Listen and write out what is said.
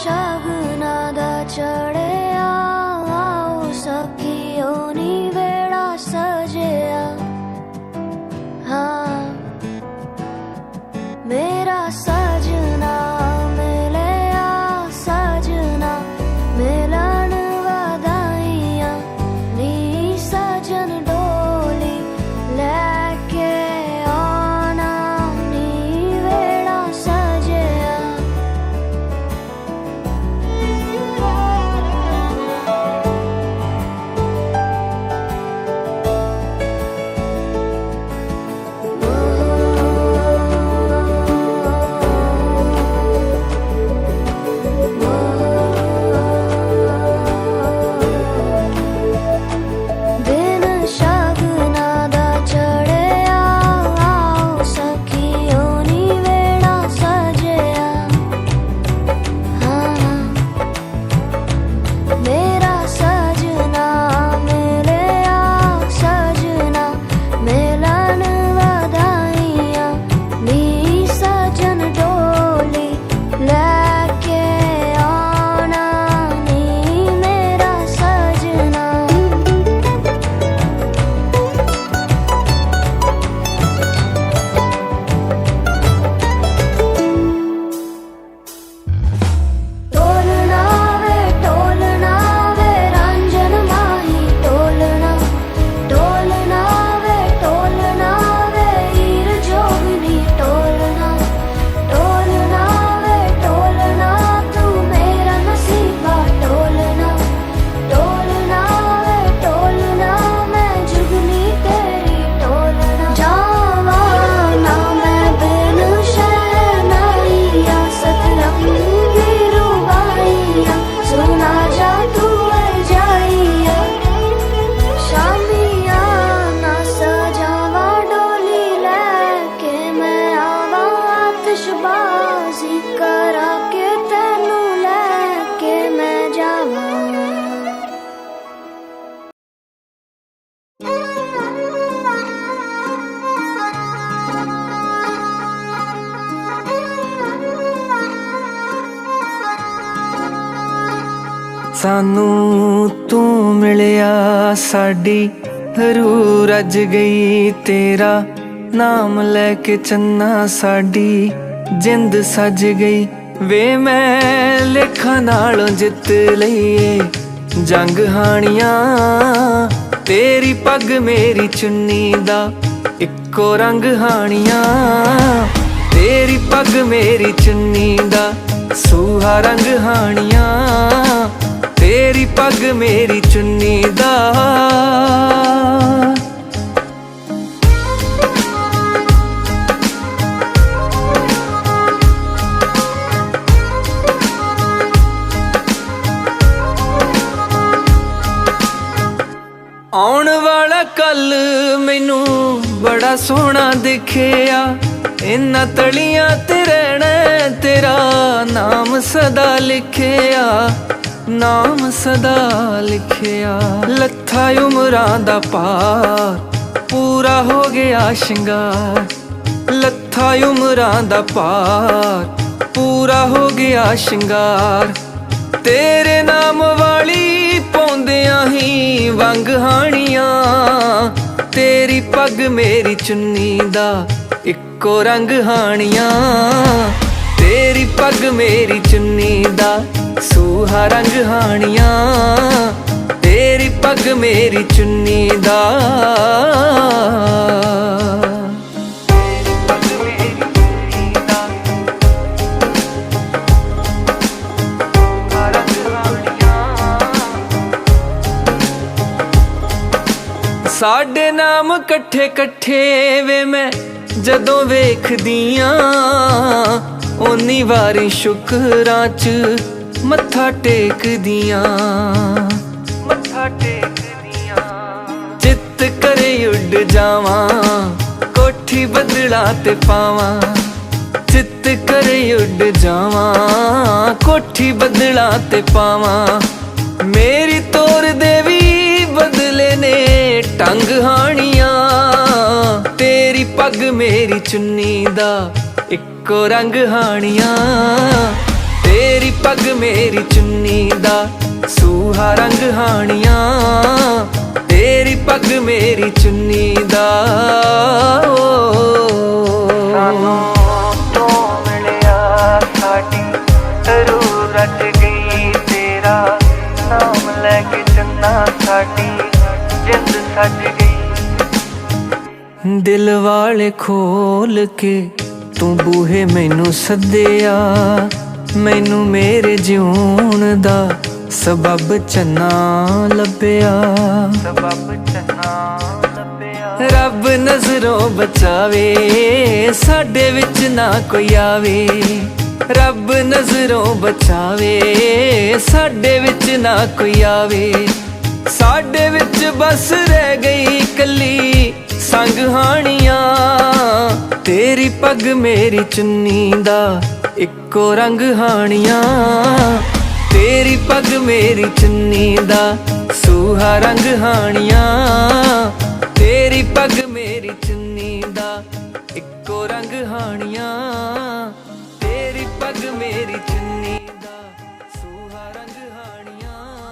Shaguna da ਸਾਨੂੰ ਤੂੰ ਮਿਲਿਆ, ਸਾਡੀ ਰੂ ਰੱਜ ਗਈ, ਤੇਰਾ ਨਾਮ ਲੈ ਕੇ ਚੰਨਾ ਸਾਡੀ ਜਿੰਦ ਸੱਜ ਗਈ। ਵੇ ਮੈਂ ਲੇਖਾਂ ਨਾਲੋਂ ਜਿੱਤ ਲਈਏ, ਜੰਗ ਹਾਣੀਆਂ, ਤੇਰੀ ਪੱਗ ਮੇਰੀ ਚੁੰਨੀ ਦਾ ਇੱਕੋ ਰੰਗ ਹਾਣੀਆਂ। ਤੇਰੀ ਪੱਗ ਮੇਰੀ ਚੁੰਨੀ ਦਾ ਸੂਹਾ ਰੰਗ ਹਾਣੀਆਂ। ਤੇਰੀ ਪੱਗ ਮੇਰੀ ਚੁੰਨੀ ਦਾ। ਆਉਣ ਵਾਲਾ ਕੱਲ ਮੈਨੂੰ ਬੜਾ ਸੋਹਣਾ ਦਿਖਿਆ। ਇਨਾਂ ਤਲੀਆਂ ਤੇ ਰਹਿਣਾ ਤੇਰਾ ਨਾਮ ਸਦਾ ਲਿਖਿਆ। ਨਾਮ ਸਦਾ ਲਿਖਿਆ ਲੱਥਾ ਉਮਰਾਂ ਦਾ ਪਾਰ, ਪੂਰਾ ਹੋ ਗਿਆ ਸ਼ਿੰਗਾਰ। ਲੱਥਾ ਉਮਰਾਂ ਦਾ ਪਾਰ, ਪੂਰਾ ਹੋ ਗਿਆ ਸ਼ਿੰਗਾਰ। ਤੇਰੇ ਨਾਮ ਵਾਲੀ ਪਾਉਂਦਿਆਂ ਹੀ ਵੰਗ ਹਾਣੀਆਂ। ਤੇਰੀ ਪੱਗ ਮੇਰੀ ਚੁੰਨੀ ਦਾ ਇੱਕੋ ਰੰਗ ਹਾਣੀਆਂ। ਤੇਰੀ ਪੱਗ ਮੇਰੀ ਚੁੰਨੀ ਦਾ ਸੂਹਾ ਰੰਗ ਹਾਣੀਆਂ, ਤੇਰੀ ਪੱਗ ਮੇਰੀ ਚੁੰਨੀ ਦਾ। ਸਾਡੇ ਨਾਮ ਇਕੱਠੇ ਇਕੱਠੇ ਵੇ ਮੈਂ ਜਦੋਂ ਵੇਖਦੀਆਂ ਓਨੀ ਵਾਰੀ ਸ਼ੁਕਰਾਂ ਚ ਮੱਥਾ ਟੇਕਦੀਆਂ। ਮੱਥਾ ਟੇਕਦੀਆਂ। ਚਿੱਤ ਕਰੇ ਉੱਡ ਜਾਵਾਂ ਕੋਠੀ ਬਦਲਾ ਤੇ ਪਾਵਾਂ। ਚਿੱਤ ਕਰੇ ਉੱਡ ਜਾਵਾਂ ਕੋਠੀ ਬਦਲਾ ਤੇ ਪਾਵਾਂ। ਮੇਰੀ ਤੋਰ ਦੇਵੀ ਬਦਲੇ ਨੇ ਟੰਗ ਹਾਣੀਆਂ। ਤੇਰੀ ਪੱਗ ਮੇਰੀ ਚੁੰਨੀ ਦਾ ਇੱਕੋ ਰੰਗ ਹਾਣੀਆਂ। ਤੇਰੀ ਪੱਗ ਮੇਰੀ ਚੁੰਨੀ ਦਾ ਸੂਹਾ ਰੰਗ ਹਾਣੀਆਂ। ਤੇਰੀ ਪੱਗ ਮੇਰੀ ਚੁੰਨੀ ਦਾ ਨਾਮ ਲੈ ਕੇ ਚੰਨਾ ਸਾਡੀ ਜਿੰਦ ਸੱਜ ਗਈ ਦਿਲ ਵਾਲੇ ਖੋਲ ਕੇ ਤੂੰ ਬੂਹੇ ਮੈਨੂੰ ਸੱਦਿਆ। ਮੈਨੂੰ ਮੇਰੇ ਜਿਉਣ ਦਾ ਸਬਬ ਚੰਨਾ ਲੱਭਿਆ। ਸਬਬ ਚੰਨਾ ਲੱਭਿਆ। ਰੱਬ ਨਜ਼ਰੋਂ ਬਚਾਵੇ ਸਾਡੇ ਵਿੱਚ ਨਾ ਕੋਈ ਆਵੇ। ਰੱਬ ਨਜ਼ਰੋਂ ਬਚਾਵੇ ਸਾਡੇ ਵਿੱਚ ਨਾ ਕੋਈ ਆਵੇ। ਸਾਡੇ ਵਿੱਚ ਬਸ ਰਹਿ ਗਈ ਕੱਲੀ ਸੰਗ ਹਾਣੀਆਂ। ਤੇਰੀ ਪੱਗ ਮੇਰੀ ਚੁੰਨੀ ਦਾ ਇੱਕੋ ਰੰਗ ਹਾਣੀਆਂ। ਤੇਰੀ ਪੱਗ ਮੇਰੀ ਚੁੰਨੀ ਦਾ ਸੂਹਾ ਰੰਗ ਹਾਣੀਆਂ।